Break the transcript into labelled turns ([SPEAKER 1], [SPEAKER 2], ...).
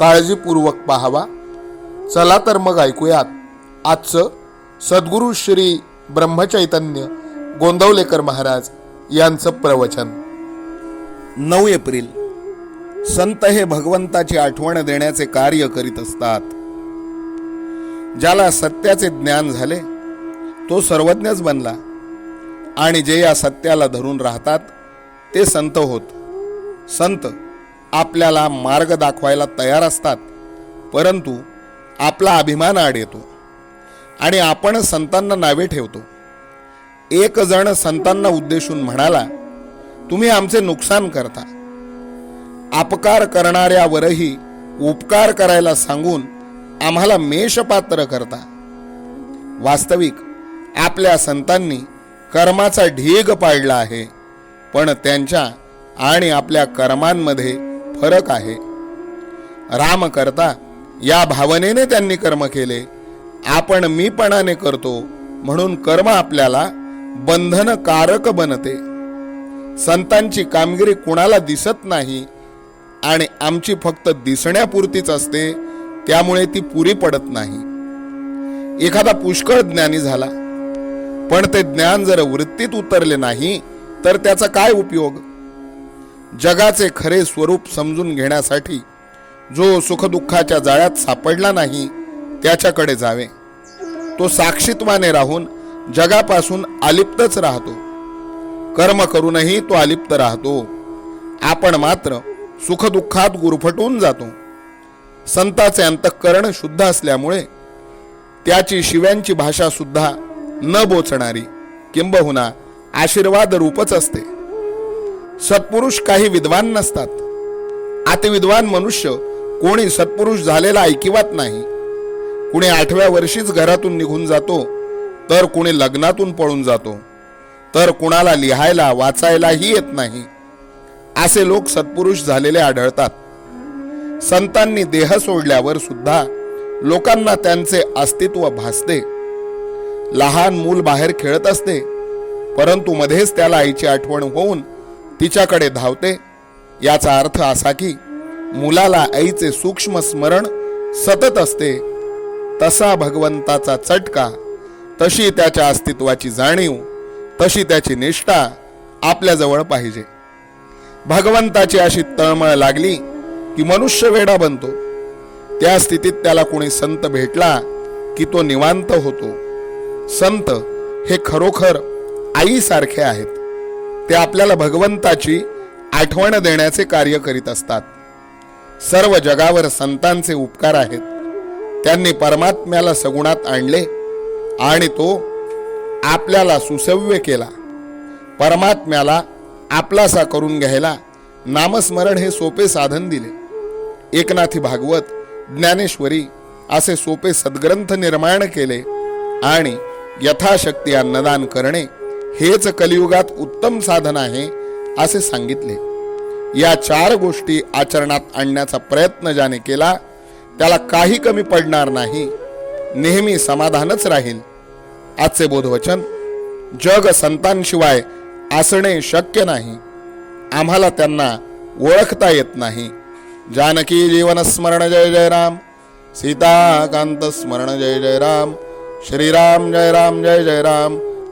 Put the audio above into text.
[SPEAKER 1] काळजीपूर्वक पाहावा. चला तर मग ऐकूयात. आजचं सद्गुरू श्री ब्रह्मचैतन्य गोंदवलेकर महाराज यांचं प्रवचन. नऊ एप्रिल. संत हे भगवंताची आठवण देण्याचे कार्य करीत असतात. ज्याला सत्याचे ज्ञान झाले तो सर्वज्ञच बनला. आणि जे या सत्याला धरून राहतात ते संत होत. संत आपल्याला मार्ग दाखवायला तयार असतात परंतु आपला अभिमान आड येतो आणि आपण संतांना नावे ठेवतो. एक जण संतांना उद्देशून म्हणाला तुम्ही आमचे नुकसान करता. अपकार करणाऱ्यावरही उपकार करायला सांगून आम्हाला मेषपात्र करता. वास्तविक आपल्या संतांनी कर्माचा ढीग पाडला आहे पण त्यांच्या आणि आपल्या कर्मांमध्ये फरक आहे. राम करता या भावनेने त्यांनी कर्म केले. आपण मीपणाने करतो म्हणून कर्म आपल्याला बंधनकारक बनते. संतांची कामगिरी कुणाला दिसत नाही आणि आमची फक्त दिसण्यापुरतीच असते त्यामुळे ती पुरी पडत नाही. एखादा पुष्कळ ज्ञानी झाला पण ते ज्ञान जर वृत्तीत उतरले नाही तर त्याचा काय उपयोग? जगाचे खरे स्वरूप समजून घेण्यासाठी जो सुखदुःखाच्या जाळ्यात सापडला नाही त्याच्याकडे जावे. तो साक्षित्वाने राहून जगापासून अलिप्तच राहतो. कर्म करूनही तो अलिप्त राहतो. आपण मात्र सुखदुःखात गुरफटून जातो. संताचे अंतःकरण शुद्ध असल्यामुळे त्याची शिव्यांची भाषा सुद्धा न बोचणारी किंबहुना आशीर्वाद रूपच असते. सत्पुरुष काही विद्वान नसतात. अतिविद्वान मनुष्य कोणी सत्पुरुष झालेला ऐकिवात नाही. कुणी आठव्या वर्षीच घरातून निघून जातो तर कुणी लग्नातून पळून जातो तर कुणाला लिहायला वाचायलाही येत नाही. असे लोक सत्पुरुष झालेले आढळतात. संतांनी देह सोडल्यावर सुद्धा लोकांना त्यांचे अस्तित्व भासते. लहान मूल बाहेर खेळत असते परंतु मध्येच त्याला आईची आठवण होऊन तिच्याकडे धावते. याचा अर्थ असा की मुलाला आईचे सूक्ष्म स्मरण सतत असते. तसा भगवंताचा चटका तशी त्याच्या अस्तित्वाची जाणीव तशी त्याची निष्ठा आपल्याजवळ पाहिजे. भगवंताची अशी तळमळ लागली की मनुष्य वेडा बनतो. त्या स्थितीत त्याला कोणी संत भेटला की तो निवांत होतो. संत हे खरोखर आईसारखे आहेत. ते आपल्याला भगवंताची आठवण देण्याचे कार्य करीत असतात. सर्व जगावर संतांचे उपकार आहेत. त्यांनी परमात्म्याला सगुणात आणले आणि तो आपल्याला सुसव्य केला. परमात्म्याला आपलासा करून घ्यायला नामस्मरण हे सोपे साधन दिले. एकनाथी भागवत ज्ञानेश्वरी असे सोपे सद्ग्रंथ निर्माण केले आणि यथाशक्ती अन्नदान करणे हेच कलियुगात उत्तम साधन आहे असे सांगितले. या चार गोष्टी आचरणात आणण्याचा प्रयत्न ज्याने केला त्याला काही कमी पडणार नाही. नेहमी समाधानच राहील. आजचे बोधवचन जग संतांशिवाय असणे शक्य नाही. आम्हाला त्यांना ओळखता येत नाही. जानकी जीवन स्मरण जय जय राम. सीताकांत स्मरण जय जय राम. श्रीराम जय राम जय जय राम.